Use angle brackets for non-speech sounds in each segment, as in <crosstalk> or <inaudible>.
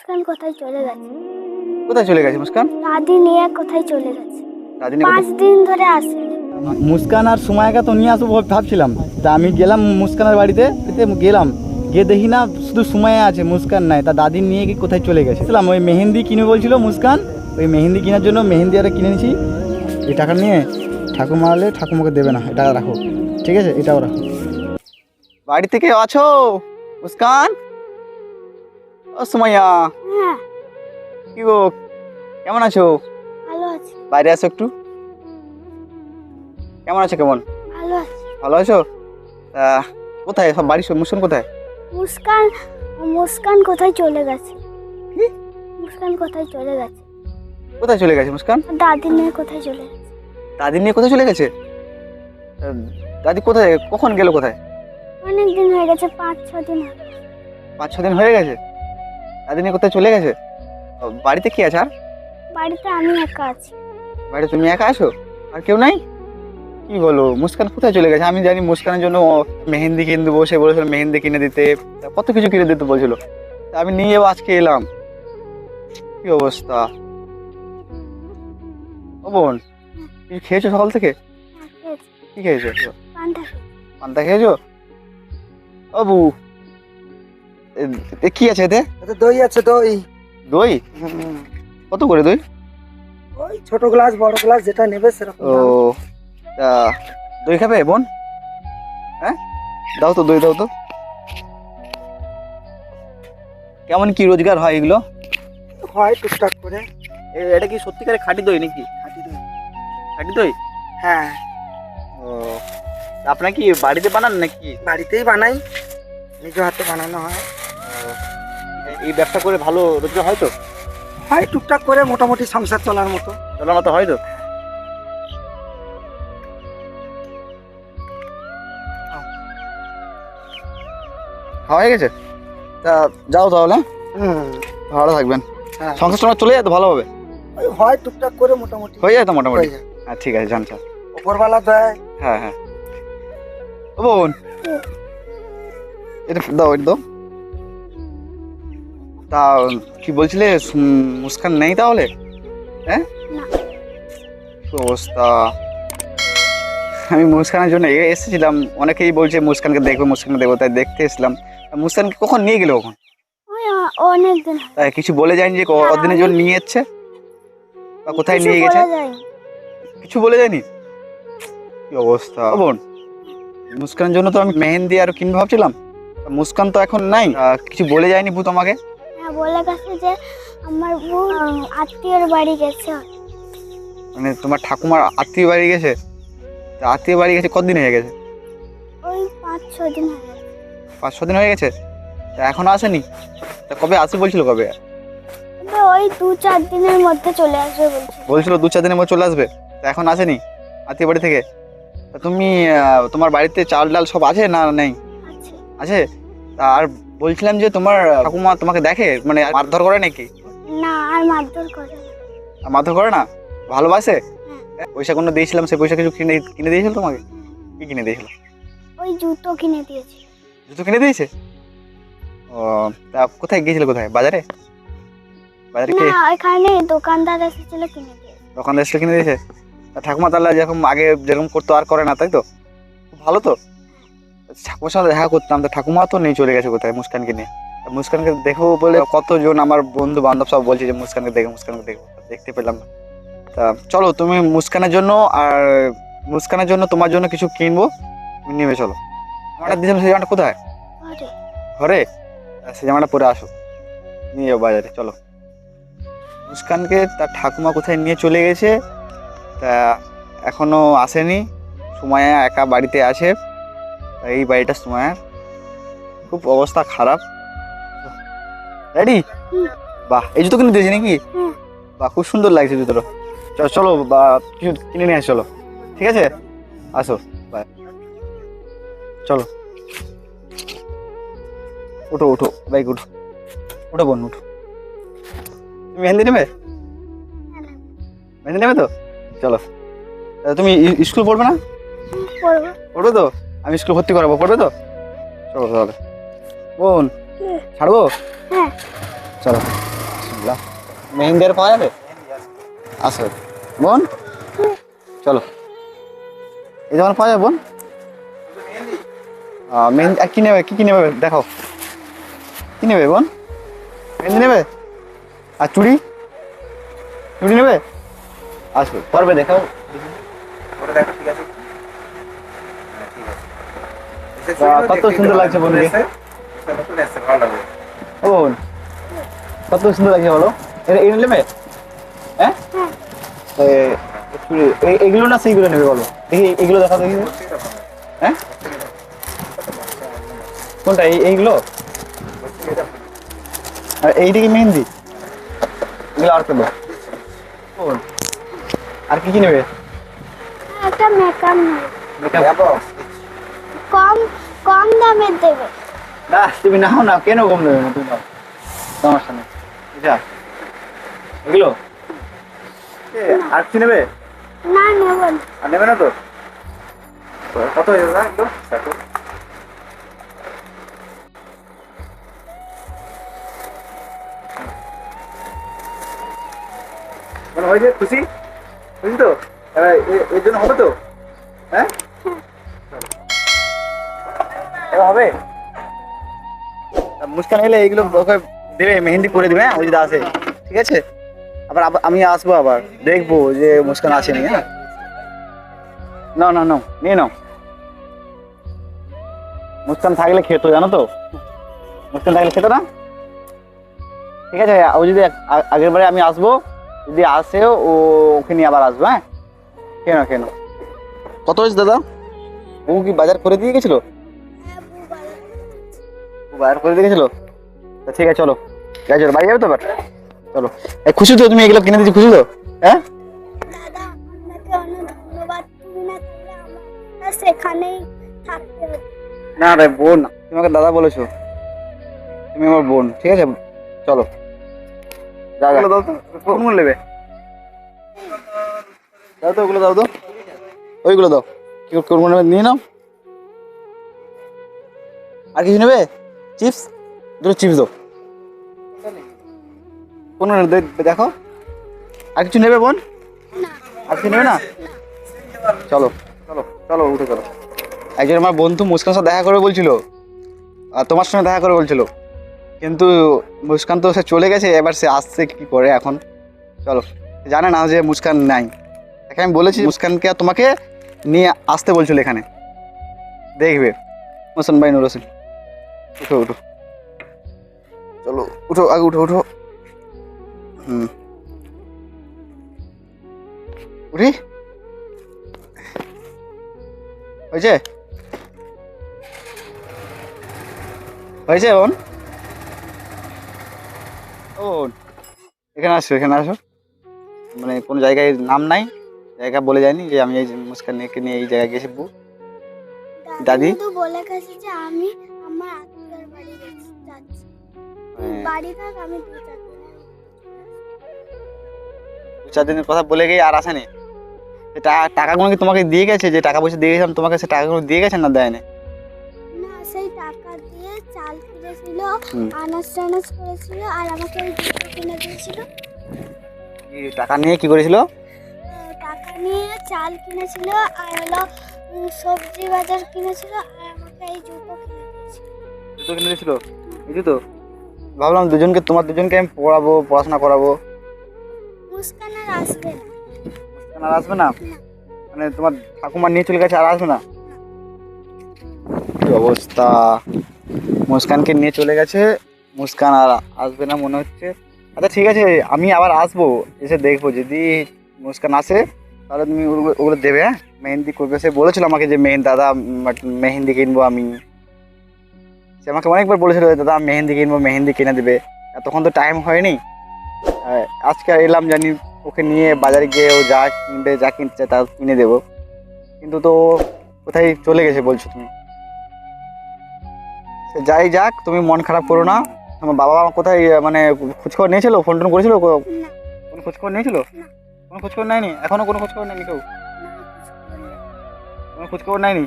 মুস্কান কোথায় চলে গেছে? কোথায় চলে গেছে মুস্কান? দাদি নিয়ে কোথায় চলে গেছে? দাদিনী পাঁচ দিন ধরে আসেনি মুস্কান আর সুমায়াকে তো নিয়ে আসব ভাবছিলাম। তা আমি গেলাম মুস্কানের বাড়িতে গেলাম। গিয়ে দেখি না শুধু সুমায়া আছে মুস্কান নাই। তা দাদি নিয়ে গিয়ে কোথায় চলে গেছে? বুঝলাম ওই মেহেন্দি কিনে বলছিল মুস্কান। ওই মেহেন্দি কেনার জন্য মেহেন্দি আরে কিনে নিয়েছি এই টাকা নিয়ে ঠাকুমা হলে ঠাকুমাকে দেবে না এটা রাখো। ঠিক আছে? এটাও রাখো। বাড়ি থেকে আছো? মুস্কান? ও সুমাইয়া। হ্যাঁ। কি গো কেমন আছো? ভালো আছি। বাইরে আসো একটু? কেমন আছো কেমন? ভালো আছি। ভালো আছো? তা কোথায়? সব বাড়ি সব মুস্কান কোথায়? মুস্কান মুস্কান কোথায় চলে গেছে? কি? মুস্কান কোথায় চলে গেছে? কোথায় চলে গেছে মুস্কান? দাদি নিয়ে কোথায় চলে গেছে? দাদি নিয়ে কোথায় চলে গেছে? তা দাদি কোথায়? কখন গেল কোথায়? অনেক দিন হয়ে গেছে পাঁচ ছ দিন পাঁচ ছ দিন হয়ে গেছে? নিয়ে কোথায় চলে গেছে? বাড়িতে কি আছে আর? বাড়িতে আমি একা আছি। বাড়িতে তুমি একা আছো? আর কেউ নাই? কি বলো মুস্কান কোথায় চলে গেছে? আমি জানি মুস্কানের জন্য মেহেন্দি কিনে দেবো সে বলেছিল মেহেন্দি কিনে দিতে কত কিছু কিনে দিতে বলছিল। আমি নিয়ে যাব আজকে এলাম। কি অবস্থা? ও বোন কিছু খেয়েছো সকাল থেকে? হ্যাঁ, কি খেয়েছো? পান্তা খেয়েছো। ও বু এ- কি আছে এতে? এতে দই আছে দই। দই? কত করে দই? ওই ছোট গ্লাস বড় গ্লাস যেটা নেবে সেরকম ও তা দই খাবে বোন? হ্যাঁ? দাও তো দই দাও তো। কেমন কি রোজগার হয় এগুলো? হয় টুকটাক করে। এটা কি সত্যিকারে খাঁটি দই নাকি? খাঁটি দই। খাঁটি দই? হ্যাঁ। ও আপনার কি বাড়িতে বানান নাকি? বাড়িতেই বানাই নিজ হাতে বানানো হয়। এই ব্যবসা করে ভালো রোজগার হয় তো? হয় টুকটাক করে মোটামুটি সংসার চলার মতো। চলার মতো হয় তো? হয়ে গেছে? তা যাও তাহলে হ্যাঁ? হুম। ভালো থাকবেন। হ্যাঁ। সংসার টংসার চলে যায় তো ভালো হবে ওই হয় টুকটাক করে মোটামুটি। হয়ে যায় তো মোটামুটি? হ্যাঁ ঠিক আছে জান স্যার ওপরওয়ালা দেয়। হ্যাঁ হ্যাঁ। ও বোন। এটা দাও এটা দাও। তা কি বলছিলে? মুস্কান নেই তাহলে? হ্যাঁ। কি অবস্থা? আমি মুস্কানের জন্য এসেছিলাম। অনেকেই বলছে মুস্কানকে দেখব মুস্কানকে দেখব তাই দেখতে এসেছিলাম। তা মুস্কানকে কখন নিয়ে গেলে কখন? তাই কিছু বলে যায়নি যে কদিনের জন্য নিয়ে যাচ্ছে বা কোথায় নিয়ে গেছে? কিছু বলে যায়নি? কি অবস্থা? বোন মুস্কানের জন্য তো আমি মেহেন্দি আর কিনবো ভাবছিলাম। মুস্কান তো এখন নাই। কিছু বলে যায়নি ভূত আমাকে? হ্যাঁ বলে গেছে যে আমার বউ আত্মীয়র বাড়ি গেছে। মানে তোমার ঠাকুমার আত্মীয় বাড়ি গেছে? তা আত্মীয় বাড়ি গেছে কতদিন হয়ে গেছে? ওই পাঁচ ছ দিন গেছে। পাঁচ ছ দিন হয়ে গেছে? তা এখনও আসেনি? তা কবে আসবে বলছিল কবে? তবে ওই দু চার দিনের মধ্যে চলে আসবে বলছে বলছিল দু চার দিনের মধ্যে চলে আসবে। তা এখন আসেনি আত্মীয় বাড়ি থেকে? তা তুমি আহ, তোমার বাড়িতে চাল ডাল সব আছে না নেই? আছে। আছে? তা আর বলছিলাম যে তোমার ঠাকুমা তোমাকে দেখে মানে মারধর করে নাকি? না আর মারধর করে না। আর মারধর করে না? ভালোবাসে? হ্যাঁ। পয়সা কোনো দিয়েছিলাম সেই পয়সা কিছু কিনে কিনে দিয়েছিল তোমাকে? কি কিনে দিয়েছিল? ওই জুতো কিনে দিয়েছে। জুতো কিনে দিয়েছে? ও তা কোথায় গিয়েছিল কোথায়? বাজারে? বাজারে কে? এখানে দোকানদার এসেছিল কিনে দিয়েছে দোকানদার এসে কিনে দিয়েছে? ঠাকুমা তাহলে যেরকম আগে যেরকম করতো আর করে না তাই তো? ভালো তো? ঠাকুমার সাথে দেখা করতাম তা ঠাকুমা তো নেই চলে গেছে কোথায় মুস্কানকে নিয়ে? মুস্কানকে দেখো বলে কতজন আমার বন্ধু বান্ধব সব বলছে যে মুস্কানকে দেখো মুস্কানকে দেখো। দেখতে পেলাম না। তা চলো তুমি মুস্কানের জন্য আর মুস্কানের জন্য তোমার জন্য কিছু কিনবো। তুমি নেবে চলো। জামাটা দিয়েছিলাম সেই জামাটা কোথায়? ঘরে। সেই জামাটা পরে আসো। নিয়ে যাও বাজারে চলো। মুস্কানকে তার ঠাকুমা কোথায় নিয়ে চলে গেছে তা এখনও আসেনি। সময় একা বাড়িতে তা এই বাড়িটা সুমায়ার খুব অবস্থা খারাপ। রেডি। বাহ এই জুতো কিনে দিয়েছি নাকি। বাহ খুব সুন্দর লাগছে জুতোটা। চলো চলো বা কিছু কিনে নিয়ে চলো। ঠিক আছে? আসো বাই চলো। উঠো উঠো বাইক উঠো। উঠো বোন উঠো। তুমি মেহেন্দি নেবে? মেহেন্দি নেবে তো? চলো। তুমি স্কুল পড়বে না? পড়বে তো? আমি স্কুল ভর্তি করাবো পড়বে তো? চলো তাহলে। বোন ছাড়বো? হ্যাঁ। চলো। মেহেন্দি আর পাওয়া যাবে? আসো বোন? চলো। এই দোকান পাওয়া যাবে বোন? মেহেন্দি আর কি নেবে? কি কি নেবে? দেখো কি নেবে বোন? মেহেন্দি নেবে? আর চুড়ি? চুড়ি নেবে? আসবে। পরবে দেখাও বাহ, কত সুন্দর লাগছে বন্ধু ও কত সুন্দর লাগছে বলো? এটা এই নেবে হ্যাঁ? এ, চুড়ি- এই- এইগুলো না সেইগুলো নেবে বলো? দেখি এইগুলো দেখা দেখি। হ্যাঁ? কোনটা এই এইগুলো? আর এইটা কি মেহেন্দি। এগুলো আর কোন আর কি কি নেবে? একটা মেকআপ Makeup? কম কম দামের দেবে। না তুমি নাও না কেন কম দেবে না? তুমি নাও। সমস্যা নেই। বুঝা এগুলো? আর কি নেবে? না নেব না। আর নেবে না তো? কত হয়ে যাবে এগুলো? মানে হয়েছে খুশি? খুশি তো? এর জন্য হবে তো? হ্যাঁ? হবে? তা মুস্কান এলে এইগুলো ওকে দেবে মেহেন্দি করে দেবে হ্যাঁ? ও যদি আসে ঠিক আছে? আবার আবার আমি আসব আবার। দেখব যে মুস্কান আসেনি হ্যাঁ? না না না নিয়ে নাও। মুস্কান থাকলে খেতো জানো তো? মুস্কান থাকলে খেতো না? ঠিক আছে ও যদি আ- আগের বারে আমি আসব যদি আসেও ও ওকে নিয়ে আবার আসব হ্যাঁ? কেন কেন কত হয়েছে দাদা? ও কি বাজার করে দিয়ে গেছিল? ও বাজার করে দিয়ে গেছিল তা ঠিক আছে চলো। চলো বাড়ি যাবে তো এবার চলো। এই খুশি তো তুমি এগুলো কিনে দিচ্ছি খুশি তো? হ্যাঁ? দাদা না সেখানেই থাকতে না রে বোন তুমি আমাকে দাদা বলেছ। তুমি আমার বোন ঠিক আছে? চলো। তো কোনগুলো নেবে? দাও তো ওগুলো দাও তো। ওইগুলো দাও। কি নেবে নিয়ে নাও। আর কিছু নেবে? চিপস, দুটো চিপস দাও। কোন দেখো। আর কিছু নেবে বোন? আর কিছু নেবে না? চলো চলো চলো, উঠে চলো। একজন আমার বন্ধু মুস্কান সাথে দেখা করে বলছিল। আর তোমার সঙ্গে দেখা করে বলছিল। কিন্তু মুস্কান তো সে চলে গেছে, এবার সে আসছে কি করে এখন? চলো জানে না যে মুস্কান নাই। তাকে আমি বলেছি, মুস্কানকে তোমাকে নিয়ে আসতে বলছিল এখানে। দেখবে মোসন ভাই নুর হোসেন। উঠো উঠো। চলো উঠো আগে উঠো উঠো। হুম। উঠি? হয়েছে? হয়েছে বোন ও এখানে আসো এখানে আসো। মানে কোনো জায়গায় নাম নাই জায়গা বলে যায়নি যে আমি এই মুস্কানকে নিয়ে এই জায়গায় গেছি দাদি? বলে গেছে যে আমি বাড়ি থাক আমি দু চার দিনের দু চার দিনের কথা বলে গিয়ে আর আসেনি। টাকাগুলো কি তোমাকে দিয়ে গেছে? যে টাকা পয়সা দিয়ে গেছিলাম তোমাকে সে টাকাগুলো দিয়ে গেছেন না দেয়নি? না সেই টাকা দিয়ে চাল কিনেছিল আনাজ টানাজ করেছিল আর আমাকে কিনে দিয়েছিল। টাকা নিয়ে কি করেছিল? টাকা নিয়ে চাল কিনেছিল আর হলো সবজি বাজার কিনেছিল আর আমাকে এই জুতো কিনে দিয়েছিল। জুতো কিনে দিয়েছিল? এই জুতো? ভাবলাম দুজনকে তোমার দুজনকে আমি পড়াবো পড়াশোনা করাবো। মুস্কান আর আসবে। না মুস্কান আর আসবে না? মানে তোমার ঠাকুমা নিয়ে চলে গেছে আর আসবে না? কি অবস্থা? মুস্কানকে নিয়ে চলে গেছে মুস্কান আর আসবে না মনে হচ্ছে। আচ্ছা ঠিক আছে আমি আবার আসব এসে দেখব। যদি মুস্কান আসে তাহলে তুমি ওগুলো ওগুলো দেবে হ্যাঁ? মেহেন্দি করবে। সে বলেছিল আমাকে যে মেহেন্দি দাদা মেহেন্দি কিনবো আমি। সে আমাকে অনেকবার বলেছিল দাদা মেহেন্দি কিনবো, মেহেন্দি কিনে দেবে। তখন তো টাইম হয়নি। আজকে এলাম জানি, ওকে নিয়ে বাজারে গিয়ে ও যা কিনবে, যা কিনতে চায় তা কিনে দেবো। কিন্তু তো কোথায় চলে গেছে বলছো তুমি? যাই যাক, তুমি মন খারাপ করো না। তোমার বাবা মা কোথায় মানে খোঁজখবর নিয়েছিল? ফোন টোন করেছিল কোনো খোঁজখবর নিয়েছিল। কোনো খোঁজখবর নেয়নি? এখনও কোনো খোঁজখবর নেয়নি কেউ? কোনো খোঁজখবর নেয়নি?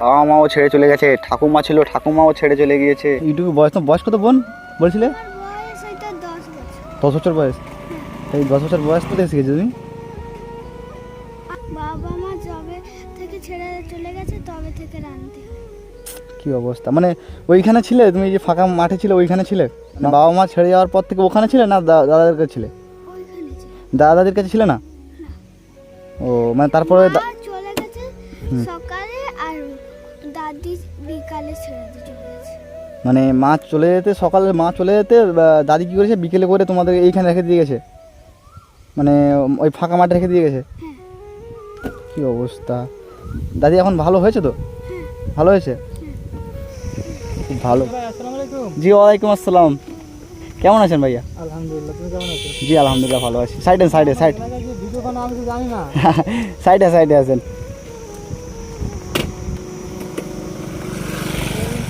বাবা মাও ছেড়ে চলে গেছে ঠাকুমা ছিল ঠাকুমাও ছেড়ে চলে গিয়েছে। ইউটিউবে বয়স তো বয়স কত বোন? বলছিলে? দশ বছর। বয়স। এই দশ বছর বয়স থেকে শিখেছো তুমি? বাবা মা জবে থেকে ছেড়ে চলে গেছে তবে থেকে রাঁধতে কি অবস্থা? মানে ওইখানে ছিলে? তুমি যে ফাঁকা মাঠে ছিলে ওইখানে ছিলে? না বাবা মা ছেড়ে যাওয়ার পর থেকে ওখানে ছিলে না দাদাদের কাছে ছিলে? ওইখানে ছিল। দাদা দাদির কাছে ছিলে না? ও মানে তারপরে চলে গেছে মানে মাছ চলে যেতে সকালে মা চলে যেতে দাদি কী করেছে বিকেলে করে তোমাদের এইখানে রেখে দিয়ে গেছে। মানে ওই ফাঁকা মাঠে রেখে দিয়ে গেছে। কি অবস্থা? দাদি এখন ভালো হয়েছে তো? ভালো হয়েছে? খুব ভালো। জি ওয়ালাইকুম আসসালাম। কেমন আছেন ভাইয়া? আলহামদুলিল্লাহ তুমি কেমন আছো? জি আলহামদুলিল্লাহ ভালো আছি। সাইডে সাইডে। সাইড <laughs> সাইডে সাইডে আছেন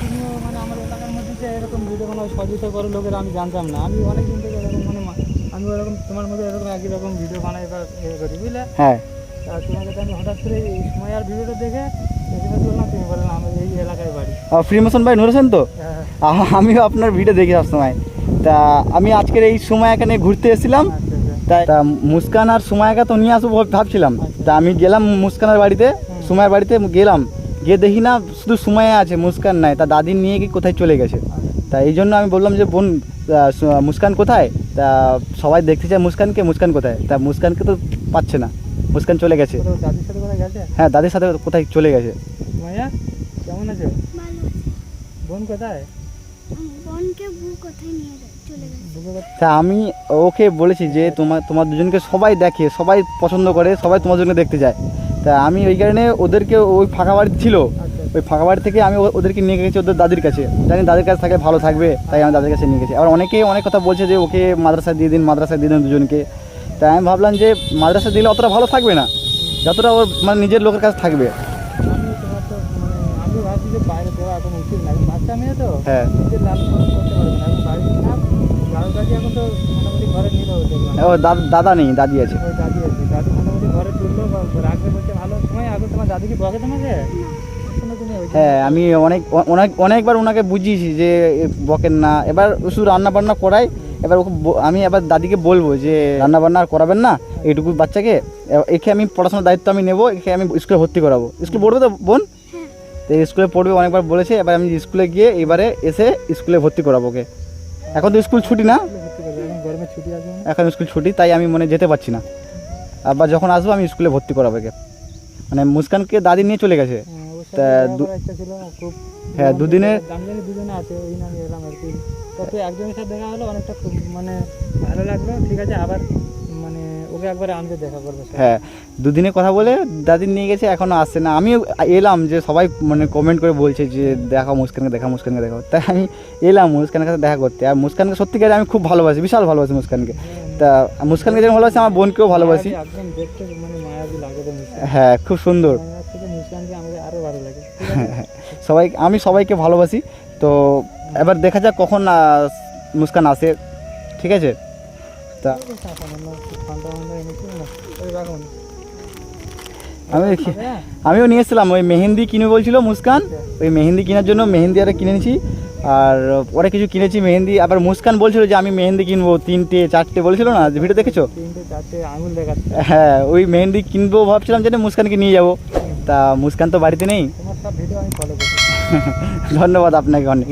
তুমিও মানে আমার এলাকার মধ্যে যে এরকম ভিডিও বানাও সহযোগিতা করে লোকের আমি জানতাম না। আমি অনেক দিন থেকে এরকম মানে আমি ওরকম তোমার মধ্যে এরকম একই রকম ভিডিও বানাই বা ইয়ে করি বুঝলে? হ্যাঁ। তা তোমাকে তো আমি হঠাৎ করে এই সময় আর ভিডিওটা দেখে তুমি বললাম আমার এই এলাকায় বাড়ি। ভাই নুরেছেন তো? হ্যাঁ, আমিও আপনার ভিডিও দেখি সবসময়। তা আমি আজকের এই সময় এখানে ঘুরতে এসেছিলাম। আচ্ছা আচ্ছা। তাই তা মুস্কান আর সুমায়াকে তো নিয়ে আসব ভাবছিলাম। তা আমি গেলাম মুস্কানের বাড়িতে। সুমায়ের বাড়িতে গেলাম। গিয়ে দেখি না শুধু সুমায়া আছে মুস্কান নাই। তা দাদি নিয়ে কি কোথায় চলে গেছে? তা এই জন্য আমি বললাম যে বোন মুস্কান কোথায়? তা সবাই দেখতে চায় মুস্কানকে মুস্কান কোথায়? তা মুস্কানকে তো পাচ্ছে না। মুস্কান চলে গেছে। কোথাও দাদির সাথে কোথায় গেছে? হ্যাঁ দাদির সাথে কোথায় চলে গেছে। কেমন আছে? বোন কোথায়? তা আমি ওকে বলেছি যে তোমার তোমার দুজনকে সবাই দেখে সবাই পছন্দ করে সবাই তোমার জন্য দেখতে যায়। তা আমি ওই কারণে ওদেরকে ওই ফাঁকা বাড়ি ছিল। ওই ফাঁকা বাড়ি থেকে আমি ওদেরকে নিয়ে গেছি ওদের দাদির কাছে। জানি দাদির কাছে থাকে ভালো থাকবে তাই আমি দাদির কাছে নিয়ে গেছি। আবার অনেকেই অনেক কথা বলছে যে ওকে মাদ্রাসায় দিয়ে দিন মাদ্রাসায় দিয়ে দিন দুজনকে। তাই আমি ভাবলাম যে মাদ্রাসা দিলে অতটা ভালো থাকবে না যতটা ওর মানে নিজের লোকের কাছে থাকবে। হ্যাঁ। ও দাদা নেই দাদি আছে। দাদি আছে। দাদি মোটামুটি ঘরে তুললো রাখবে বলছে ভালো সময়। এখন তোমার দাদি কি বকে তোমাকে? হ্যাঁ আমি অনেক অনেক অনেকবার ওনাকে বুঝিয়েছি যে বকেন না। এবার শুধু রান্না বান্না করাই এবার ওকে আমি এবার দাদিকে বলব যে রান্না বান্না আর করাবেন না এইটুকু বাচ্চাকে। একে আমি পড়াশোনার দায়িত্ব আমি নেব একে আমি স্কুলে ভর্তি করাবো। স্কুল পড়বে তো বোন? তো স্কুলে পড়বে অনেকবার বলেছে এবার আমি স্কুলে গিয়ে এবারে এসে স্কুলে ভর্তি করাবো ওকে। এখন তো স্কুল ছুটি না? এখন স্কুল ছুটি তাই আমি মনে যেতে পারছি না। আবার যখন আসব আমি স্কুলে ভর্তি করাবো একে। মানে মুস্কানকে দাদি নিয়ে চলে গেছে। হ্যাঁ, তা হ্যাঁ, দুদিনের- আমি জানি দুজনে আছে ওই নামে এলাম আর কি। তবে একজনের সাথে দেখা হলো অনেকটা খুব মানে ভালো লাগল ঠিক আছে আবার মানে ওকে একবার আনতে দেখা করব হ্যাঁ দুদিনে কথা বলে দাদি নিয়ে গেছে এখনও আসছে না। আমিও এলাম যে সবাই মানে কমেন্ট করে বলছে যে দেখা মুস্কানকে দেখা মুস্কানকে দেখা তাই আমি এলাম মুস্কানের কাছে দেখা করতে। আর মুস্কানকে সত্যিকারে আমি খুব ভালোবাসি বিশাল ভালোবাসি মুস্কানকে। তা মুস্কানকে যেমন ভালোবাসি আমার বোনকেও ভালোবাসি। মানে হ্যাঁ খুব সুন্দর। <laughs> সবাই আমি সবাইকে ভালোবাসি। তো এবার দেখা যাক কখন মুস্কান আসে। ঠিক আছে? তা আমি হ্যাঁ? আমিও নিয়ে এসেছিলাম। ওই মেহেন্দি কিনে বলছিল মুস্কান। ওই মেহেন্দি কেনার জন্য মেহেন্দি আরে কিনেছি। আর পরে কিছু কিনেছি মেহেন্দি। আবার মুস্কান বলছিল যে আমি মেহেন্দি কিনবো। তিনটে চারটে বলছিল না? যে ভিডিও দেখেছ? হ্যাঁ ওই মেহেন্দি কিনবো ভাবছিলাম যে মুস্কানকে নিয়ে যাব। তা মুস্কান তো বাড়িতে নেই? <laughs> ধন্যবাদ আপনাকে অনেক।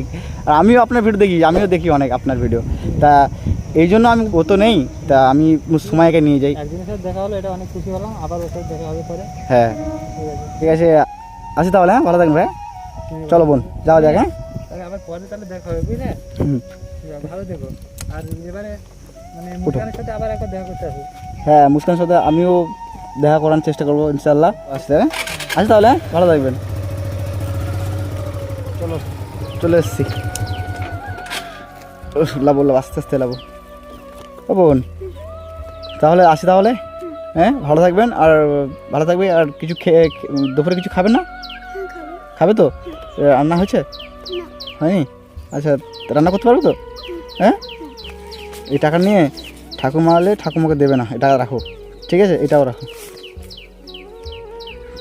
আর আমিও আপনার ভিডিও দেখি আমিও দেখি অনেক আপনার ভিডিও তা এই জন্য আমি ও তো নেই তা আমি সময়কে নিয়ে যাই। দেখা হলো এটা অনেক খুশি হলাম আবার ওর সাথে দেখা হবে পরে। হ্যাঁ। ঠিক আছে আসি তাহলে হ্যাঁ? ভালো থাকবেন ভাই। চলো বোন যাওয়া যাক হ্যাঁ? তাহলে আবার পরে তাহলে দেখা হবে বুঝলে? ভালো দেখো আর এবারে মানে মুস্কানের সাথে আবার একবার দেখা করতে আসব হ্যাঁ মুস্কানের সাথে আমিও দেখা করার চেষ্টা করব ইনশাল্লাহ আসতে হ্যাঁ আসি তাহলে হ্যাঁ? ভালো থাকবেন। চলো। চলে এসেছি। লাবো লাবো আস্তে আস্তে লাভ ও বোন তাহলে আসি তাহলে? হ্যাঁ ভালো থাকবেন আর ভালো থাকবে আর কিছু খেয়ে দুপুরে কিছু খাবেন না? হ্যাঁ খাবে। তো? রান্না হয়েছে? না। হয়নি? আচ্ছা রান্না করতে পারবে তো? হ্যাঁ? এই টাকা নিয়ে ঠাকুমা হলে ঠাকুমাকে দেবে না এটা রাখো। ঠিক আছে? এটাও রাখো।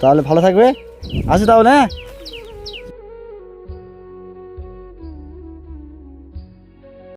তাহলে ভালো থাকবে? আছি তাহলে হ্যাঁ?